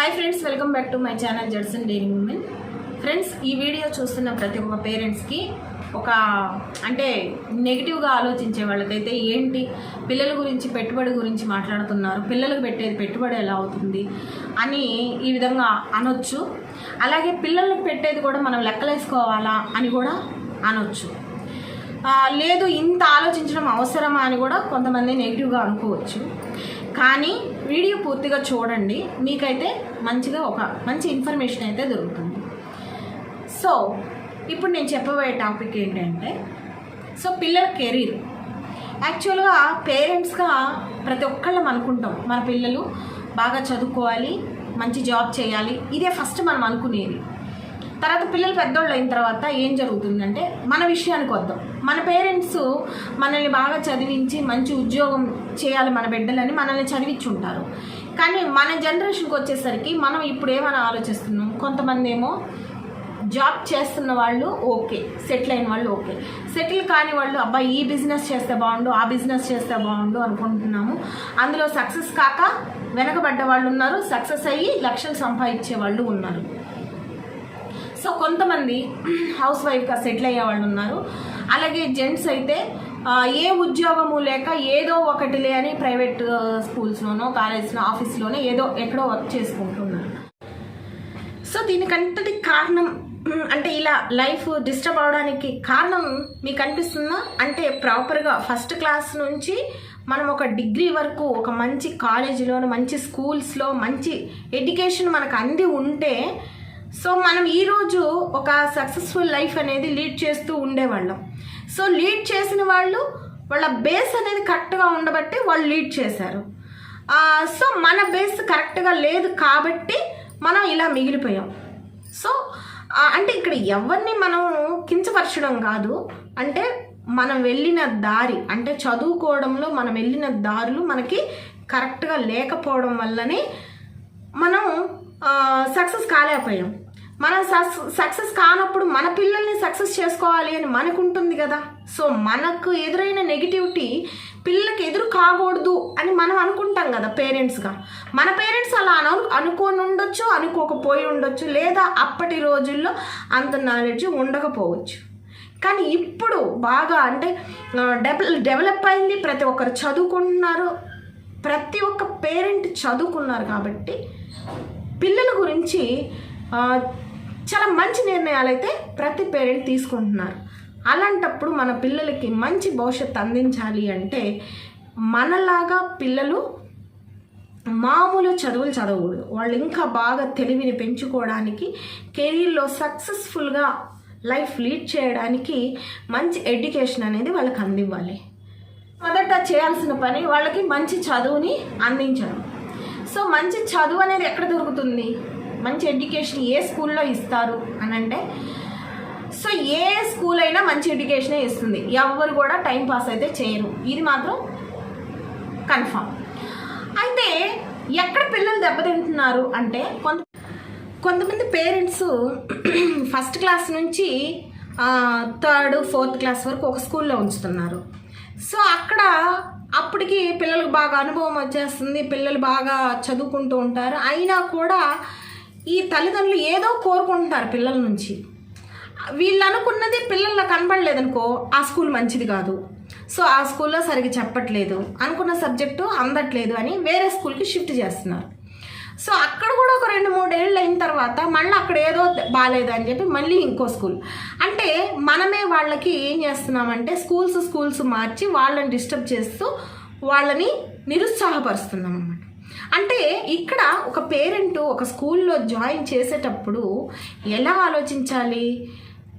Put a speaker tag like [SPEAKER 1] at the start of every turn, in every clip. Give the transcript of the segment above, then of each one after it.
[SPEAKER 1] Hi friends welcome back to my channel Judson daily women friends ఈ video చూస్తున్న ప్రతి ఒక్క పేరెంట్స్కి ఒక అంటే నెగిటివ్గా ఆలోచించే వాళ్ళకైతే ఏంటి? పిల్లల గురించి పెట్టుబడి గురించి మాట్లాడుతున్నారు. పిల్లలకు పెట్టేది పెట్టుబడి ఎలా అవుతుంది అని ఈ విధంగా అనొచ్చు. అలాగే పిల్లలకు పెట్టేది కూడా మనం లెక్కలేసుకోవాలా అని కూడా అనొచ్చు. లేదు ఇంత ఆలోచించడం అవసరమా అని కూడా కొంతమంది నెగిటివ్గా అనుకోవచ్చు. కానీ వీడియో పూర్తిగా చూడండి. మీకైతే మంచిగా ఒక మంచి ఇన్ఫర్మేషన్ అయితే దొరుకుతుంది. సో ఇప్పుడు నేను చెప్పబోయే టాపిక్ ఏంటంటే సో పిల్లల కెరీర్ యాక్చువల్గా పేరెంట్స్గా ప్రతి ఒక్కళ్ళం అనుకుంటాం. మన పిల్లలు బాగా చదువుకోవాలి మంచి జాబ్ చేయాలి. ఇదే ఫస్ట్ మనం అనుకునేది. తర్వాత పిల్లలు పెద్దోళ్ళు అయిన తర్వాత ఏం జరుగుతుందంటే మన విషయానికి వద్దాం. మన పేరెంట్స్ మనల్ని బాగా చదివించి మంచి ఉద్యోగం చేయాలి మన బిడ్డలని మనల్ని చదివించుంటారు. కానీ మన జనరేషన్కి వచ్చేసరికి మనం ఇప్పుడు ఏమైనా ఆలోచిస్తున్నాం? కొంతమంది ఏమో జాబ్ చేస్తున్న వాళ్ళు ఓకే సెటిల్ అయిన వాళ్ళు ఓకే. సెటిల్ కాని వాళ్ళు అబ్బాయి ఈ బిజినెస్ చేస్తే బాగుండు ఆ బిజినెస్ చేస్తే బాగుండు అనుకుంటున్నాము. అందులో సక్సెస్ కాక వెనకబడ్డ వాళ్ళు ఉన్నారు సక్సెస్ అయ్యి లక్షలు సంపాదించే వాళ్ళు ఉన్నారు. సో కొంతమంది హౌస్ వైఫ్గా సెటిల్ అయ్యే వాళ్ళు ఉన్నారు. అలాగే జెంట్స్ అయితే ఏ ఉద్యోగము లేక ఏదో ఒకటిలే అని ప్రైవేట్ స్కూల్స్లోనో కాలేజ్లో ఆఫీస్లోనో ఏదో ఎక్కడో వర్క్ చేసుకుంటున్నారు. సో దీనికంతటి కారణం అంటే ఇలా లైఫ్ డిస్టర్బ్ అవడానికి కారణం మీకు అనిపిస్తుందా? అంటే ప్రాపర్గా ఫస్ట్ క్లాస్ నుంచి మనం ఒక డిగ్రీ వరకు ఒక మంచి కాలేజీలో మంచి స్కూల్స్లో మంచి ఎడ్యుకేషన్ మనకు అంది ఉంటే సో మనం ఈరోజు ఒక సక్సెస్ఫుల్ లైఫ్ అనేది లీడ్ చేస్తూ ఉండేవాళ్ళం. సో లీడ్ చేసిన వాళ్ళు వాళ్ళ బేస్ అనేది కరెక్ట్గా ఉండబట్టి వాళ్ళు లీడ్ చేశారు. సో మన బేస్ కరెక్ట్గా లేదు కాబట్టి మనం ఇలా మిగిలిపోయాం. సో అంటే ఇక్కడ ఎవరిని మనం కించపరచడం కాదు. అంటే మనం వెళ్ళిన దారి అంటే చదువుకోవడంలో మనం వెళ్ళిన దారులు మనకి కరెక్ట్గా లేకపోవడం వల్లనే మనం సక్సెస్ కాలేకపోయాం. మనం సక్సెస్ కానప్పుడు మన పిల్లల్ని సక్సెస్ చేసుకోవాలి అని మనకు ఉంటుంది కదా. సో మనకు ఎదురైన నెగిటివిటీ పిల్లలకి ఎదురు కాకూడదు అని మనం అనుకుంటాం కదా పేరెంట్స్గా. మన పేరెంట్స్ అలా అను అనుకోని ఉండొచ్చు అనుకోకపోయి ఉండొచ్చు లేదా అప్పటి రోజుల్లో అంత నాలెడ్జ్ ఉండకపోవచ్చు. కానీ ఇప్పుడు బాగా అంటే డెవల డెవలప్ అయింది ప్రతి ఒక్కరు చదువుకుంటున్నారు ప్రతి ఒక్క పేరెంట్ చదువుకున్నారు కాబట్టి పిల్లల గురించి చాలా మంచి నిర్ణయాలు అయితే ప్రతి పేరెంట్ తీసుకుంటున్నారు. అలాంటప్పుడు మన పిల్లలకి మంచి భవిష్యత్తు అందించాలి అంటే మనలాగా పిల్లలు మామూలు చదువులు చదవకూడదు. వాళ్ళు ఇంకా బాగా తెలివిని పెంచుకోవడానికి కెరీర్లో సక్సెస్ఫుల్గా లైఫ్ లీడ్ చేయడానికి మంచి ఎడ్యుకేషన్ అనేది వాళ్ళకి అందివ్వాలి. మొదట చేయాల్సిన పని వాళ్ళకి మంచి చదువుని అందించడం. సో మంచి చదువు అనేది ఎక్కడ దొరుకుతుంది? మంచి ఎడ్యుకేషన్ ఏ స్కూల్లో ఇస్తారు అని అంటే సో ఏ స్కూల్ అయినా మంచి ఎడ్యుకేషనే ఇస్తుంది. ఎవరు కూడా టైం పాస్ అయితే చేయరు. ఇది మాత్రం కన్ఫామ్. అయితే ఎక్కడ పిల్లలు దెబ్బతింటున్నారు అంటే కొంత కొంతమంది పేరెంట్స్ ఫస్ట్ క్లాస్ నుంచి థర్డ్ ఫోర్త్ క్లాస్ వరకు ఒక స్కూల్లో ఉంచుతున్నారు. సో అక్కడ అప్పటికి పిల్లలకు బాగా అనుభవం వచ్చేస్తుంది పిల్లలు బాగా చదువుకుంటూ ఉంటారు. అయినా కూడా ఈ తల్లిదండ్రులు ఏదో కోరుకుంటున్నారు పిల్లల నుంచి. వీళ్ళు అనుకున్నది పిల్లల్లో కనబడలేదనుకో ఆ స్కూల్ మంచిది కాదు. సో ఆ స్కూల్లో సరిగ్గా చెప్పట్లేదు. అనుకున్న సబ్జెక్టు అందట్లేదు అని వేరే స్కూల్కి షిఫ్ట్ చేస్తున్నారు. సో అక్కడ కూడా ఒక రెండు మూడేళ్ళు అయిన తర్వాత మళ్ళీ అక్కడ ఏదో బాగాలేదు అని చెప్పి మళ్ళీ ఇంకో స్కూల్. అంటే మనమే వాళ్ళకి ఏం చేస్తున్నామంటే స్కూల్స్ స్కూల్స్ మార్చి వాళ్ళని డిస్టర్బ్ చేస్తూ వాళ్ళని నిరుత్సాహపరుస్తున్నాం అంటే ఇక్కడ ఒక పేరెంట్ ఒక స్కూల్లో జాయిన్ చేసేటప్పుడు ఎలా ఆలోచించాలి?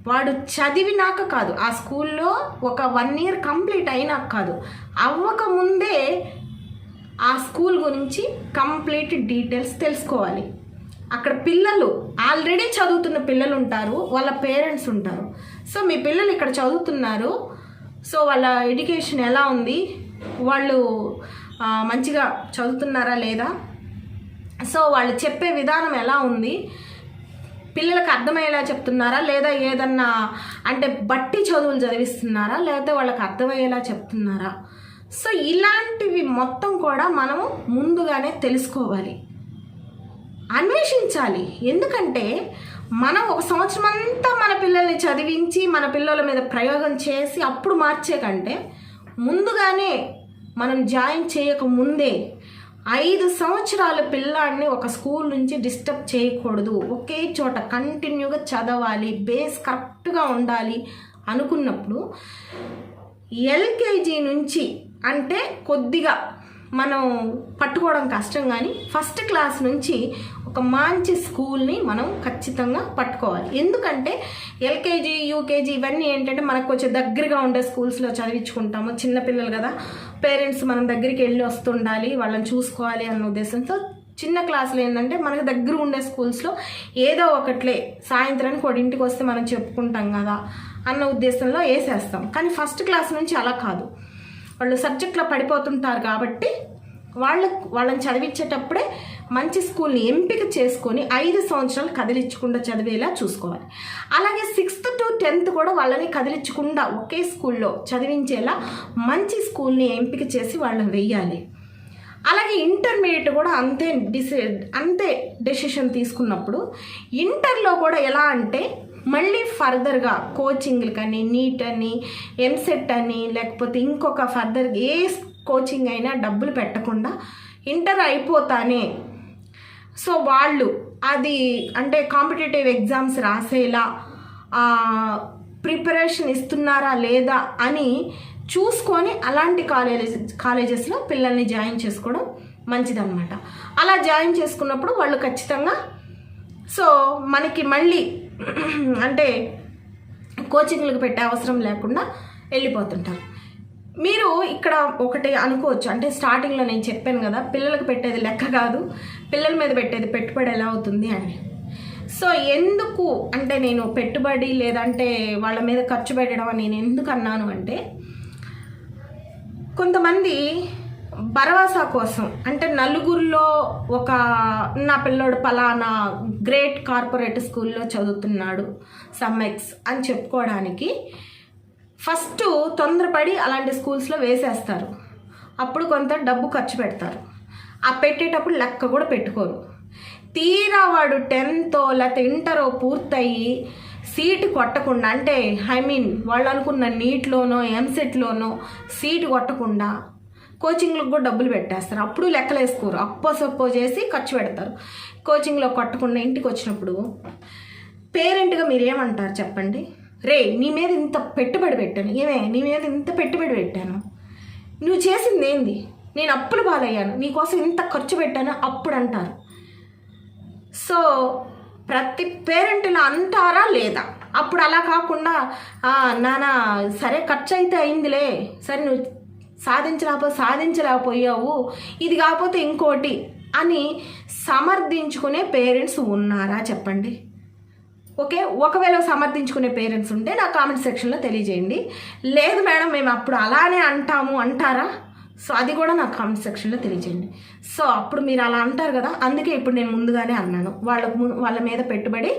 [SPEAKER 1] వాడు చదివినాక కాదు ఆ స్కూల్లో ఒక వన్ ఇయర్ కంప్లీట్ అయినాక కాదు. అవ్వక ముందే ఆ స్కూల్ గురించి కంప్లీట్ డీటెయిల్స్ తెలుసుకోవాలి. అక్కడ పిల్లలు ఆల్రెడీ చదువుతున్న పిల్లలు ఉంటారు వాళ్ళ పేరెంట్స్ ఉంటారు. సో మీ పిల్లలు ఇక్కడ చదువుతున్నారు. సో వాళ్ళ ఎడ్యుకేషన్ ఎలా ఉంది? వాళ్ళు మంచిగా చదువుతున్నారా లేదా? సో వాళ్ళు చెప్పే విధానం ఎలా ఉంది? పిల్లలకు అర్థమయ్యేలా చెప్తున్నారా? లేదా ఏదన్నా అంటే బట్టి చదువులు చదివిస్తున్నారా? లేకపోతే వాళ్ళకి అర్థమయ్యేలా చెప్తున్నారా? సో ఇలాంటివి మొత్తం కూడా మనము ముందుగానే తెలుసుకోవాలి. అన్వేషించాలి. ఎందుకంటే మనం ఒక సంవత్సరం అంతా మన పిల్లల్ని చదివించి మన పిల్లల మీద ప్రయోగం చేసి అప్పుడు మార్చే కంటే ముందుగానే మనం జాయిన్ చేయక ముందే ఐదు సంవత్సరాల పిల్లాడిని ఒక స్కూల్ నుంచి డిస్టర్బ్ చేయకూడదు. ఒకే చోట కంటిన్యూగా చదవాలి బేస్ కరెక్ట్గా ఉండాలి అనుకున్నప్పుడు ఎల్కేజీ నుంచి అంటే కొద్దిగా మనం పట్టుకోవడం కష్టం కానీ ఫస్ట్ క్లాస్ నుంచి ఒక మంచి స్కూల్ని మనం ఖచ్చితంగా పట్టుకోవాలి. ఎందుకంటే ఎల్కేజీ యూకేజీ ఇవన్నీ ఏంటంటే మనకు కొంచెం దగ్గరగా ఉండే స్కూల్స్లో చదివించుకుంటాము. చిన్నపిల్లలు కదా పేరెంట్స్ మనం దగ్గరికి వెళ్ళి వస్తుండాలి వాళ్ళని చూసుకోవాలి అన్న ఉద్దేశంతో చిన్న క్లాసులు ఏంటంటే మనకు దగ్గర ఉండే స్కూల్స్లో ఏదో ఒకట్లే సాయంత్రానికి ఒకటింటికి వస్తే మనం చెప్పుకుంటాం కదా అన్న ఉద్దేశంలో వేసేస్తాం. కానీ ఫస్ట్ క్లాస్ నుంచి అలా కాదు. వాళ్ళు సబ్జెక్ట్లో పడిపోతుంటారు కాబట్టి వాళ్ళ వాళ్ళని చదివించేటప్పుడే మంచి స్కూల్ని ఎంపిక చేసుకొని ఐదు సంవత్సరాలు కదిలించకుండా చదివేలా చూసుకోవాలి. అలాగే సిక్స్త్ టు టెన్త్ కూడా వాళ్ళని కదిలించకుండా ఒకే స్కూల్లో చదివించేలా మంచి స్కూల్ని ఎంపిక చేసి వాళ్ళని వెయ్యాలి. అలాగే ఇంటర్మీడియట్ కూడా అంతే డిసి అంతే డెసిషన్ తీసుకున్నప్పుడు ఇంటర్లో కూడా ఎలా అంటే మళ్ళీ ఫర్దర్గా కోచింగ్లు కానీ నీట్ అని ఎంసెట్ అని లేకపోతే ఇంకొక ఫర్దర్ ఏ కోచింగ్ అయినా డబ్బులు పెట్టకుండా ఇంటర్ అయిపోతానే. సో వాళ్ళు అది అంటే కాంపిటేటివ్ ఎగ్జామ్స్ రాసేలా ప్రిపరేషన్ ఇస్తున్నారా లేదా అని చూసుకొని అలాంటి కాలేజెస్ కాలేజెస్లో పిల్లల్ని జాయిన్ చేసుకోవడం మంచిదన్నమాట. అలా జాయిన్ చేసుకున్నప్పుడు వాళ్ళు ఖచ్చితంగా సో మనకి మళ్ళీ అంటే కోచింగ్లకు పెట్టే అవసరం లేకుండా వెళ్ళిపోతుంటారు మీరు ఇక్కడ ఒకటి అనుకోవచ్చు. అంటే స్టార్టింగ్లో నేను చెప్పాను కదా పిల్లలకు పెట్టేది లెక్క కాదు. పిల్లల మీద పెట్టేది పెట్టుబడి ఎలా అవుతుంది అని. సో ఎందుకు అంటే నేను పెట్టుబడి లేదంటే వాళ్ళ మీద ఖర్చు పెట్టడం అని నేను ఎందుకు అన్నాను అంటే కొంతమంది భరవాసా కోసం. అంటే నలుగురిలో ఒక నా పిల్లోడు పలానా గ్రేట్ కార్పొరేట్ స్కూల్లో చదువుతున్నాడు సమ్మెక్స్ అని చెప్పుకోవడానికి ఫస్ట్ తొందరపడి అలాంటి స్కూల్స్లో వేసేస్తారు. అప్పుడు కొంత డబ్బు ఖర్చు పెడతారు. ఆ పెట్టేటప్పుడు లెక్క కూడా పెట్టుకోరు. తీరా వాడు టెన్తో లేకపోతే ఇంటరో పూర్తయి సీటు కొట్టకుండా అంటే ఐ మీన్ వాళ్ళు అనుకున్న నీట్లోనో ఎంసెట్లోనో సీటు కొట్టకుండా కోచింగ్లకు కూడా డబ్బులు పెట్టేస్తారు. అప్పుడు లెక్కలు వేసుకోరు. అప్పో సప్పో చేసి ఖర్చు పెడతారు. కోచింగ్లో కట్టకుండా ఇంటికి వచ్చినప్పుడు పేరెంట్గా మీరు ఏమంటారు చెప్పండి? రే నీ మీద ఇంత పెట్టుబడి పెట్టాను. ఏమే నీ మీద ఇంత పెట్టుబడి పెట్టాను? నువ్వు చేసింది ఏంది? నేను అప్పులు పాలయ్యాను. నీకోసం ఇంత ఖర్చు పెట్టాను అప్పుడు అంటారు. సో ప్రతి పేరెంట్లు అంటారా లేదా? అప్పుడు అలా కాకుండా నాన్న సరే ఖర్చు అయితే అయిందిలే. సరే నువ్వు సాధించలేకపో సాధించలేకపోయావు. ఇది కాకపోతే ఇంకోటి అని సమర్థించుకునే పేరెంట్స్ ఉన్నారా చెప్పండి. ఓకే? ఒకవేళ సమర్థించుకునే పేరెంట్స్ ఉంటే నా కామెంట్ సెక్షన్లో తెలియజేయండి. లేదు మేడం మేము అప్పుడు అలానే అంటాము అంటారా? సో అది కూడా నాకు కామెంట్ సెక్షన్లో తెలియజేయండి. సో అప్పుడు మీరు అలా అంటారు కదా అందుకే ఇప్పుడు నేను ముందుగానే అన్నాను. వాళ్ళకు వాళ్ళ మీద పెట్టుబడి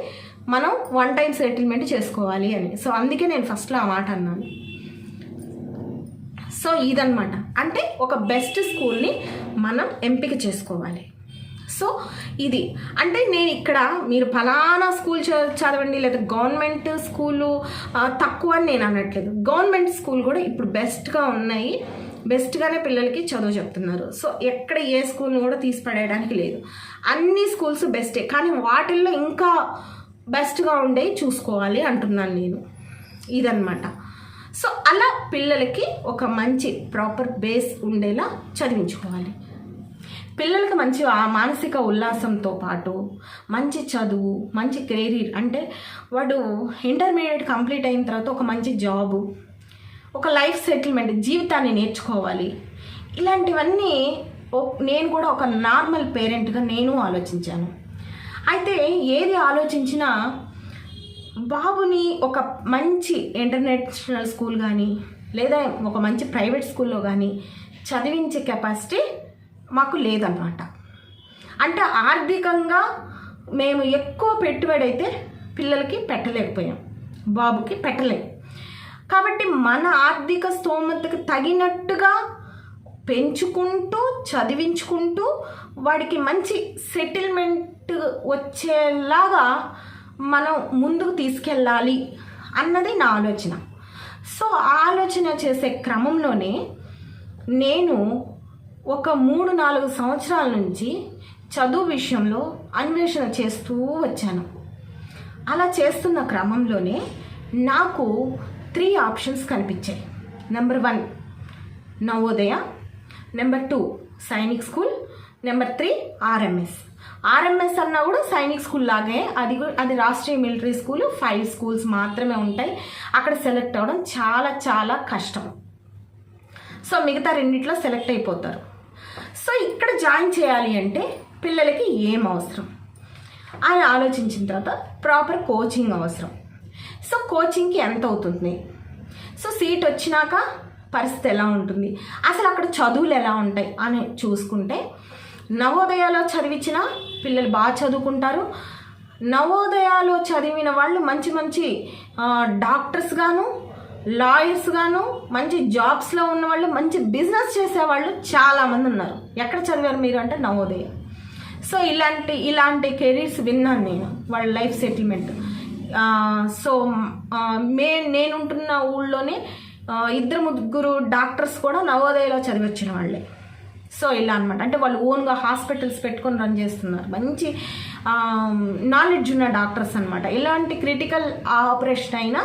[SPEAKER 1] మనం వన్ టైం సెటిల్మెంట్ చేసుకోవాలి అని. సో అందుకే నేను ఫస్ట్లో ఆ మాట అన్నాను. సో ఇదనమాట అంటే ఒక బెస్ట్ స్కూల్ని మనం ఎంపిక చేసుకోవాలి. సో ఇది. అంటే నేను ఇక్కడ మీరు ఫలానా స్కూల్ చదవండి లేదా గవర్నమెంట్ స్కూలు తక్కువ అని నేను అనట్లేదు. గవర్నమెంట్ స్కూల్ కూడా ఇప్పుడు బెస్ట్గా ఉన్నాయి. బెస్ట్గానే పిల్లలకి చదువు చెప్తున్నారు. సో ఎక్కడ ఏ స్కూల్ని కూడా తీసి పడేయడానికి లేదు. అన్ని స్కూల్స్ బెస్టే కానీ వాటిల్లో ఇంకా బెస్ట్గా ఉండే చూసుకోవాలి అంటున్నాను నేను. ఇదనమాట సో అలా పిల్లలకి ఒక మంచి ప్రాపర్ బేస్ ఉండేలా చదివించుకోవాలి. పిల్లలకి మంచి మానసిక ఉల్లాసంతో పాటు మంచి చదువు మంచి కెరీర్ అంటే వాడు ఇంటర్మీడియట్ కంప్లీట్ అయిన తర్వాత ఒక మంచి జాబు ఒక లైఫ్ సెటిల్మెంట్ జీవితాన్ని నేర్చుకోవాలి. ఇలాంటివన్నీ నేను కూడా ఒక నార్మల్ పేరెంట్గా నేను ఆలోచించాను. అయితే ఏది ఆలోచించినా బాబుని ఒక మంచి ఇంటర్నేషనల్ స్కూల్ కానీ లేదా ఒక మంచి ప్రైవేట్ స్కూల్లో కానీ చదివించే కెపాసిటీ మాకు లేదన్నమాట. అంటే ఆర్థికంగా మేము ఎక్కువ పెట్టుబడి అయితే పిల్లలకి పెట్టలేకపోయాం. బాబుకి పెట్టలేం. కాబట్టి మన ఆర్థిక స్తోమతకు తగినట్టుగా పెంచుకుంటూ చదివించుకుంటూ వాడికి మంచి సెటిల్మెంట్ వచ్చేలాగా మనం ముందుకు తీసుకెళ్ళాలి అన్నది నా ఆలోచన. సో ఆలోచన చేసే క్రమంలోనే నేను ఒక మూడు నాలుగు సంవత్సరాల నుంచి చదువు విషయంలో అన్వేషణ చేస్తూ వచ్చాను. అలా చేస్తున్న క్రమంలోనే నాకు త్రీ ఆప్షన్స్ కనిపించాయి. Number one Navodaya. Number two Sainik school. Number three RMS. RMS అన్నా కూడా సైనిక్ స్కూల్ లాగే. అది కూడా అది Rashtriya military school. Five schools మాత్రమే ఉంటాయి. అక్కడ సెలెక్ట్ అవ్వడం చాలా చాలా కష్టం. సో మిగతా రెండిట్లో సెలెక్ట్ అయిపోతారు. సో ఇక్కడ జాయిన్ చేయాలి అంటే పిల్లలకి ఏం అవసరం? అని ఆలోచించిన తర్వాత ప్రాపర్ కోచింగ్ అవసరం. సో కోచింగ్కి ఎంత అవుతుంది? సో సీట్ వచ్చినాక పరిస్థితి ఎలా ఉంటుంది? అసలు అక్కడ చదువులు ఎలా ఉంటాయి? అని చూసుకుంటే నవోదయాలో చదివించిన పిల్లలు బాగా చదువుకుంటారు. నవోదయాలో చదివిన వాళ్ళు మంచి మంచి డాక్టర్స్ గాను లాయర్స్ గాను మంచి జాబ్స్లో ఉన్న వాళ్ళు మంచి బిజినెస్ చేసేవాళ్ళు చాలామంది ఉన్నారు. ఎక్కడ చదివారు మీరు అంటే నవోదయ. సో ఇలాంటి ఇలాంటి కెరీర్స్ విన్నాను నేను వాళ్ళ లైఫ్ సెటిల్మెంట్. సో మే నేనుంటున్న ఊళ్ళోనే ఇద్దరు ముగ్గురు డాక్టర్స్ కూడా నవోదయలో చదివచ్చిన వాళ్ళే. సో ఇలా అనమాట అంటే వాళ్ళు ఓన్గా హాస్పిటల్స్ పెట్టుకొని రన్ చేస్తున్నారు. మంచి నాలెడ్జ్ ఉన్న డాక్టర్స్ అనమాట ఎలాంటి క్రిటికల్ ఆపరేషన్ అయినా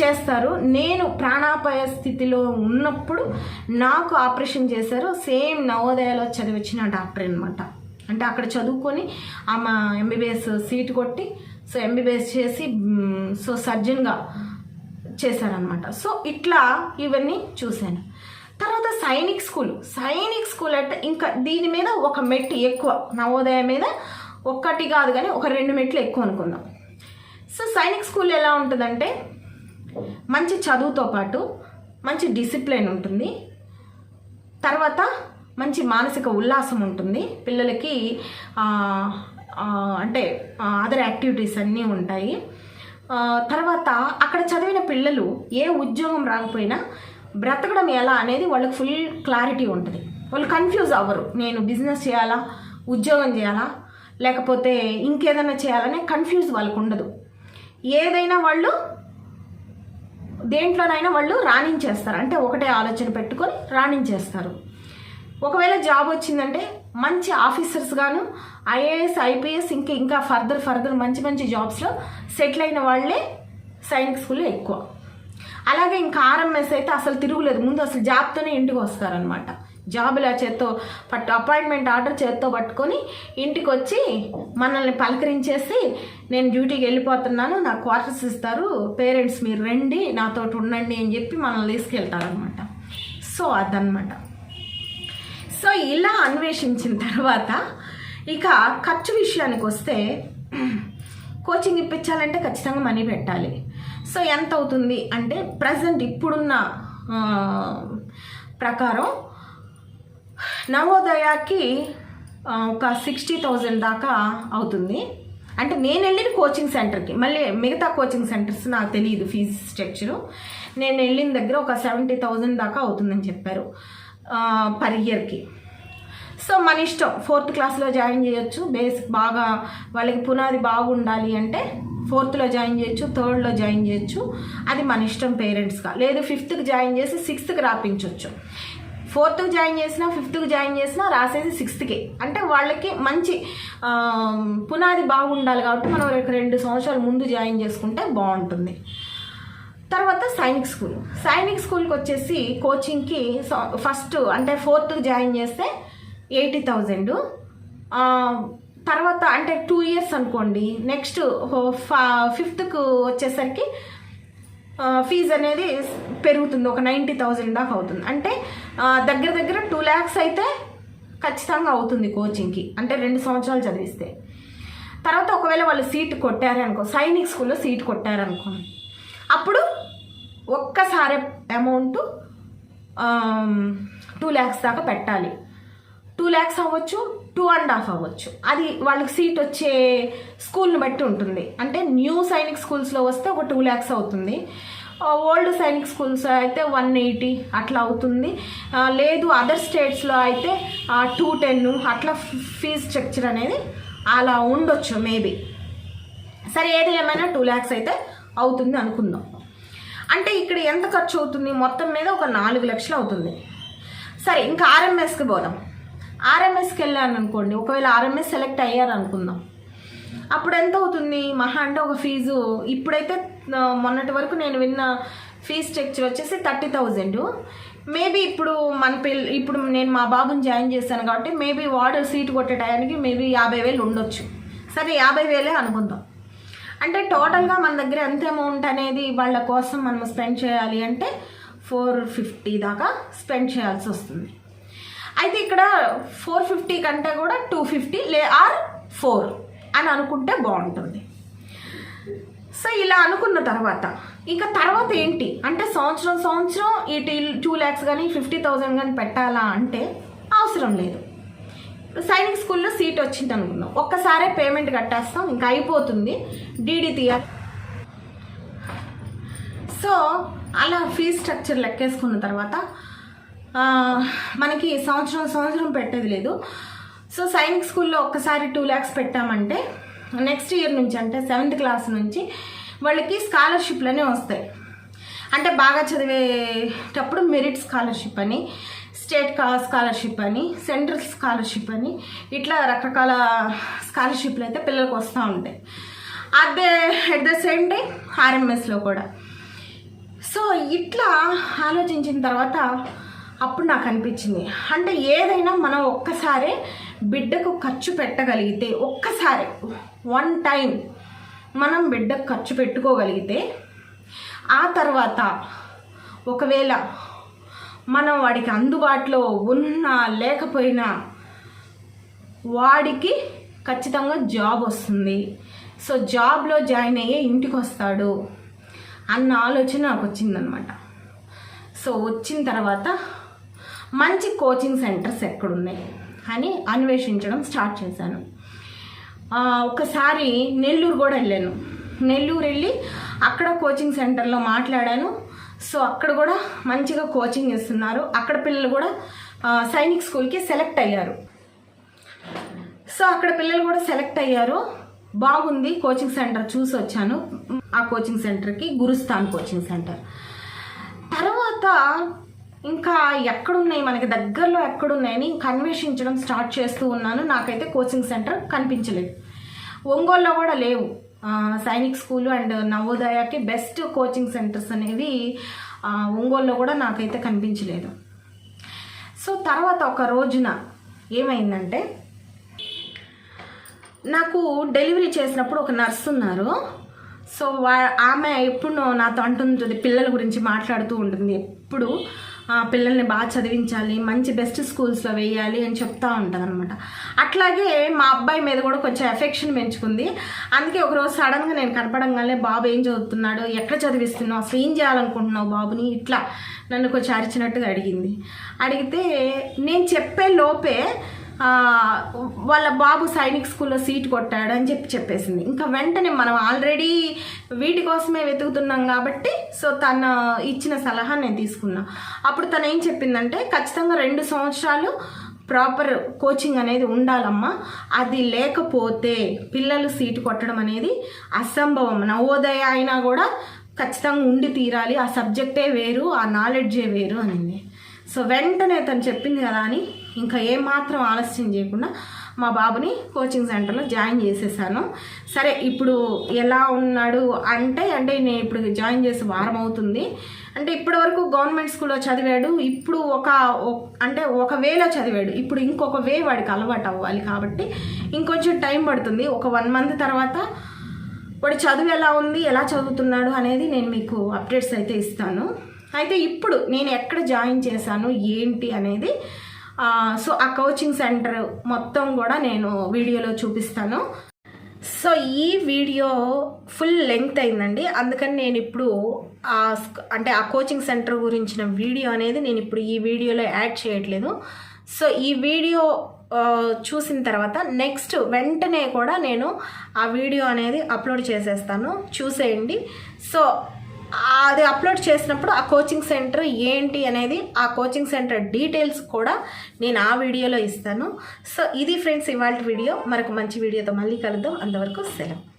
[SPEAKER 1] చేస్తారు. నేను ప్రాణాపాయ స్థితిలో ఉన్నప్పుడు నాకు ఆపరేషన్ చేశారు. సేమ్ నవోదయలో చదివించిన డాక్టర్ అనమాట అంటే అక్కడ చదువుకొని ఆమె ఎంబీబీఎస్ సీట్ కొట్టి సో ఎంబీబీఎస్ చేసి సో సర్జన్గా చేశారనమాట సో ఇట్లా ఇవన్నీ చూశాను. తర్వాత సైనిక్ స్కూల్. సైనిక్ స్కూల్ అంటే ఇంకా దీని మీద ఒక మెట్టు ఎక్కువ. నవోదయ మీద ఒక్కటి కాదు కానీ ఒక రెండు మెట్లు ఎక్కువ అనుకుందాం. సో సైనిక్ స్కూల్ ఎలా ఉంటుందంటే మంచి చదువుతో పాటు మంచి డిసిప్లిన్ ఉంటుంది. తర్వాత మంచి మానసిక ఉల్లాసం ఉంటుంది. పిల్లలకి అంటే అదర్ యాక్టివిటీస్ అన్నీ ఉంటాయి. తర్వాత అక్కడ చదివిన పిల్లలు ఏ ఉద్యోగం రాకపోయినా బ్రతకడం ఎలా అనేది వాళ్ళకి ఫుల్ క్లారిటీ ఉంటుంది. వాళ్ళు కన్ఫ్యూజ్ అవ్వరు. నేను బిజినెస్ చేయాలా? ఉద్యోగం చేయాలా? లేకపోతే ఇంకేదైనా చేయాలనే కన్ఫ్యూజ్ వాళ్ళకు ఉండదు. ఏదైనా వాళ్ళు దేంట్లోనైనా వాళ్ళు రాణించేస్తారు. అంటే ఒకటే ఆలోచన పెట్టుకొని రాణించేస్తారు. ఒకవేళ జాబ్ వచ్చిందంటే మంచి ఆఫీసర్స్ గాను ఐఏఎస్ ఐపీఎస్ ఇంకా ఇంకా ఫర్దర్ ఫర్దర్ మంచి మంచి జాబ్స్లో సెటిల్ అయిన వాళ్ళే సైనిక్ స్కూల్లో ఎక్కువ. అలాగే ఇంకా ఆర్ఎంఎస్ అయితే అసలు తిరుగులేదు. ముందు అసలు జాబ్తోనే ఇంటికి వస్తారనమాట జాబులా చేత్తో పట్టు అపాయింట్మెంట్ ఆర్డర్ చేత్తో పట్టుకొని ఇంటికి వచ్చి మనల్ని పలకరించేసి నేను డ్యూటీకి వెళ్ళిపోతున్నాను నాకు క్వార్టర్స్ ఇస్తారు పేరెంట్స్ మీరు రండి నాతో ఉండండి అని చెప్పి మనల్ని తీసుకెళ్తారనమాట సో అదనమాట సో ఇలా అన్వేషించిన తర్వాత ఇక ఖర్చు విషయానికి వస్తే కోచింగ్ ఇప్పించాలంటే ఖచ్చితంగా మనీ పెట్టాలి. సో ఎంత అవుతుంది అంటే ప్రజెంట్ ఇప్పుడున్న ప్రకారం నవోదయకి ఒక సిక్స్టీ థౌజండ్ దాకా అవుతుంది. అంటే నేను వెళ్ళిన కోచింగ్ సెంటర్కి. మళ్ళీ మిగతా కోచింగ్ సెంటర్స్ నాకు తెలియదు ఫీజు స్ట్రక్చరు. నేను వెళ్ళిన దగ్గర ఒక సెవెంటీ థౌజండ్ దాకా అవుతుందని చెప్పారు పర్ ఇయర్కి. సో మన ఇష్టం. ఫోర్త్ క్లాస్లో జాయిన్ చేయొచ్చు. బేసిక్ బాగా వాళ్ళకి పునాది బాగుండాలి అంటే ఫోర్త్లో జాయిన్ చేయొచ్చు థర్డ్లో జాయిన్ చేయొచ్చు. అది మన ఇష్టం పేరెంట్స్గా. లేదు ఫిఫ్త్కి జాయిన్ చేసి సిక్స్త్కి రాపించవచ్చు ఫోర్త్కి జాయిన్ చేసినా ఫిఫ్త్కి జాయిన్ చేసినా రాసేసి సిక్స్త్కి. అంటే వాళ్ళకి మంచి పునాది బాగుండాలి కాబట్టి మనం ఒక రెండు సంవత్సరాల ముందు జాయిన్ చేసుకుంటే బాగుంటుంది. తర్వాత సైనిక్ స్కూల్. సైనిక్ స్కూల్కి వచ్చేసి కోచింగ్కి ఫస్ట్ అంటే ఫోర్త్కి జాయిన్ చేస్తే ఎయిటీ థౌజండ్. తర్వాత అంటే టూ ఇయర్స్ అనుకోండి. నెక్స్ట్ ఫిఫ్త్కు వచ్చేసరికి ఫీజు అనేది పెరుగుతుంది. ఒక నైంటీ థౌజండ్ దాకా అవుతుంది. అంటే దగ్గర దగ్గర టూ ల్యాక్స్ అయితే ఖచ్చితంగా అవుతుంది కోచింగ్కి అంటే రెండు సంవత్సరాలు చదివిస్తే. తర్వాత ఒకవేళ వాళ్ళు సీట్ కొట్టారనుకో సైనిక్ స్కూల్లో సీట్ కొట్టారనుకో అప్పుడు ఒక్కసారి అమౌంట్ టూ ల్యాక్స్ దాకా పెట్టాలి. టూ ల్యాక్స్ అవ్వచ్చు టూ అండ్ హాఫ్ అవ్వచ్చు. అది వాళ్ళకి సీట్ వచ్చే స్కూల్ని బట్టి ఉంటుంది. అంటే న్యూ సైనిక్ స్కూల్స్లో వస్తే ఒక టూ ల్యాక్స్ అవుతుంది. ఓల్డ్ సైనిక్ స్కూల్స్ అయితే వన్ ఎయిటీ అట్లా అవుతుంది. లేదు అదర్ స్టేట్స్లో అయితే టూ టెన్ అట్లా ఫీజ్ స్ట్రక్చర్ అనేది అలా ఉండొచ్చు మేబీ. సరే ఏది ఏమైనా టూ ల్యాక్స్ అయితే అవుతుంది అనుకుందాం. అంటే ఇక్కడ ఎంత ఖర్చు అవుతుంది? మొత్తం మీద ఒక నాలుగు లక్షలు అవుతుంది. సరే ఇంకా ఆర్ఎంఎస్కి పోదాం. ఆర్ఎంఎస్కి వెళ్ళాను అనుకోండి ఒకవేళ ఆర్ఎంఎస్ సెలెక్ట్ అయ్యారు అనుకుందాం అప్పుడు ఎంత అవుతుంది మహా అంటే ఒక ఫీజు ఇప్పుడైతే మొన్నటి వరకు నేను విన్న ఫీజ్ స్ట్రక్చర్ వచ్చేసి థర్టీ థౌజండ్. మేబీ ఇప్పుడు మన పిల్ల ఇప్పుడు నేను మా బాబుని జాయిన్ చేశాను కాబట్టి మేబీ వాడు సీట్ కొట్టే మేబీ యాభై వేలు ఉండొచ్చు. సరే యాభై వేలే అనుకుందాం. అంటే టోటల్గా మన దగ్గర ఎంత అమౌంట్ అనేది వాళ్ళ కోసం మనం స్పెండ్ చేయాలి అంటే ఫోర్ ఫిఫ్టీ దాకా స్పెండ్ చేయాల్సి వస్తుంది అయితే ఇక్కడ ఫోర్ ఫిఫ్టీ కంటే కూడా టూ ఫిఫ్టీ లే ఆర్ ఫోర్ అని అనుకుంటే బాగుంటుంది. సో ఇలా అనుకున్న తర్వాత ఇంకా తర్వాత ఏంటి? అంటే సంవత్సరం సంవత్సరం ఈ టూ ల్యాక్స్ కానీ ఫిఫ్టీ థౌజండ్ కానీ పెట్టాలా అంటే అవసరం లేదు. సైనిక్ స్కూల్లో సీట్ వచ్చింది అనుకున్నాం ఒక్కసారే పేమెంట్ కట్టేస్తాం ఇంకా అయిపోతుంది. డీడీ తీయాలి. సో అలా ఫీజ్ స్ట్రక్చర్ లెక్కేసుకున్న తర్వాత మనకి సంవత్సరం సంవత్సరం పెట్టేది లేదు. సో సైనిక్ స్కూల్లో ఒక్కసారి టూ ల్యాక్స్ పెట్టామంటే నెక్స్ట్ ఇయర్ నుంచి అంటే సెవెంత్ క్లాస్ నుంచి వాళ్ళకి స్కాలర్షిప్లనే వస్తాయి. అంటే బాగా చదివేటప్పుడు మెరిట్ స్కాలర్షిప్ అని స్టేట్ స్కాలర్షిప్ అని సెంట్రల్ స్కాలర్షిప్ అని ఇట్లా రకరకాల స్కాలర్షిప్లు అయితే పిల్లలకు వస్తూ ఉంటాయి. అదే ఎట్ ద సేమ్ టైం ఆర్ఎంఎస్లో కూడా. సో ఇట్లా ఆలోచించిన తర్వాత అప్పుడు నాకు అనిపించింది. అంటే ఏదైనా మనం ఒక్కసారే బిడ్డకు ఖర్చు పెట్టగలిగితే ఒక్కసారి వన్ టైం మనం బిడ్డకు ఖర్చు పెట్టుకోగలిగితే ఆ తర్వాత ఒకవేళ మనం వాడికి అందుబాటులో ఉన్నా లేకపోయినా వాడికి ఖచ్చితంగా జాబ్ వస్తుంది. సో జాబ్లో జాయిన్ అయ్యే ఇంటికి వస్తాడు అన్న ఆలోచన నాకు వచ్చిందనమాట సో వచ్చిన తర్వాత మంచి కోచింగ్ సెంటర్స్ ఎక్కడున్నాయి అని అన్వేషించడం స్టార్ట్ చేశాను. ఒకసారి నెల్లూరు కూడా వెళ్ళాను. నెల్లూరు వెళ్ళి అక్కడ కోచింగ్ సెంటర్లో మాట్లాడాను. సో అక్కడ కూడా మంచిగా కోచింగ్ ఇస్తున్నారు. అక్కడ పిల్లలు కూడా సైనిక్ స్కూల్కి సెలెక్ట్ అయ్యారు. సో అక్కడ పిల్లలు కూడా సెలెక్ట్ అయ్యారు. బాగుంది కోచింగ్ సెంటర్ చూసి వచ్చాను. ఆ కోచింగ్ సెంటర్కి గురుస్థాన్ కోచింగ్ సెంటర్. తర్వాత ఇంకా ఎక్కడున్నాయి? మనకి దగ్గరలో ఎక్కడున్నాయని ఇంకా అన్వేషించడం స్టార్ట్ చేస్తూ ఉన్నాను. నాకైతే కోచింగ్ సెంటర్ కనిపించలేదు. ఒంగోలులో కూడా లేవు. సైనిక్ స్కూల్ అండ్ నవోదయకి బెస్ట్ కోచింగ్ సెంటర్స్ అనేవి ఒంగోల్లో ఒంగోలులో కూడా నాకైతే కనిపించలేదు. సో తర్వాత ఒక రోజున ఏమైందంటే నాకు డెలివరీ చేసినప్పుడు ఒక నర్స్ ఉన్నారు. సో వా ఆమె ఎప్పుడు నాతో అంటుంటుంది పిల్లల గురించి మాట్లాడుతూ ఉంటుంది. ఎప్పుడు పిల్లల్ని బాగా చదివించాలి మంచి బెస్ట్ స్కూల్స్లో వేయాలి అని చెప్తూ ఉంటుంది అనమాట అట్లాగే మా అబ్బాయి మీద కూడా కొంచెం ఎఫెక్షన్ పెంచుకుంది. అందుకే ఒకరోజు సడన్గా నేను కనపడంగానే బాబు ఏం చదువుతున్నాడు? ఎక్కడ చదివిస్తున్నావు? అసలు ఏం చేయాలనుకుంటున్నావు బాబుని? ఇట్లా నన్ను కొంచెం అరిచినట్టుగా అడిగింది. అడిగితే నేను చెప్పే లోపే వాళ్ళ బాబు సైనిక్ స్కూల్లో సీట్ కొట్టాడు అని చెప్పి చెప్పేసింది. ఇంకా వెంటనే మనం ఆల్రెడీ వీటి కోసమే వెతుకుతున్నాం కాబట్టి సో తన ఇచ్చిన సలహా నేను తీసుకున్నా. అప్పుడు తను ఏం చెప్పిందంటే ఖచ్చితంగా రెండు సంవత్సరాలు ప్రాపర్ కోచింగ్ అనేది ఉండాలమ్మా. అది లేకపోతే పిల్లలు సీటు కొట్టడం అనేది అసంభవం. నవోదయ అయినా కూడా ఖచ్చితంగా ఉండి తీరాలి. ఆ సబ్జెక్టే వేరు ఆ నాలెడ్జే వేరు అనింది. సో వెంటనే తను చెప్పింది కదా అని ఇంకా ఏమాత్రం ఆలస్యం చేయకుండా మా బాబుని కోచింగ్ సెంటర్లో జాయిన్ చేసేసాను. సరే ఇప్పుడు ఎలా ఉన్నాడు అంటే అంటే నేను ఇప్పుడు జాయిన్ చేసి వారం అవుతుంది. అంటే ఇప్పటి వరకు గవర్నమెంట్ స్కూల్లో చదివాడు ఇప్పుడు ఒక అంటే ఒక వేలో చదివాడు. ఇప్పుడు ఇంకొక వే వాడికి అలవాటు అవ్వాలి కాబట్టి ఇంకొంచెం టైం పడుతుంది. ఒక వన్ మంత్ తర్వాత వాడి చదువు ఎలా ఉంది ఎలా చదువుతున్నాడు అనేది నేను మీకు అప్డేట్స్ అయితే ఇస్తాను. అయితే ఇప్పుడు నేను ఎక్కడ జాయిన్ చేశాను ఏంటి అనేది సో ఆ కోచింగ్ సెంటర్ మొత్తం కూడా నేను వీడియోలో చూపిస్తాను. సో ఈ వీడియో ఫుల్ లెంగ్త్ అయిందండి. అందుకని నేను ఇప్పుడు ఆ అంటే ఆ కోచింగ్ సెంటర్ గురించిన వీడియో అనేది నేను ఇప్పుడు ఈ వీడియోలో యాడ్ చేయట్లేదు. సో ఈ వీడియో చూసిన తర్వాత నెక్స్ట్ వెంటనే కూడా నేను ఆ వీడియో అనేది అప్లోడ్ చేసేస్తాను. చూసేయండి. సో అది అప్లోడ్ చేసినప్పుడు ఆ కోచింగ్ సెంటర్ ఏంటి అనేది ఆ కోచింగ్ సెంటర్ డీటెయిల్స్ కూడా నేను ఆ వీడియోలో ఇస్తాను. సో ఇది ఫ్రెండ్స్ ఇవాళ వీడియో మరొక మంచి వీడియోతో మళ్ళీ కలుద్దాం. అంతవరకు సెలవు.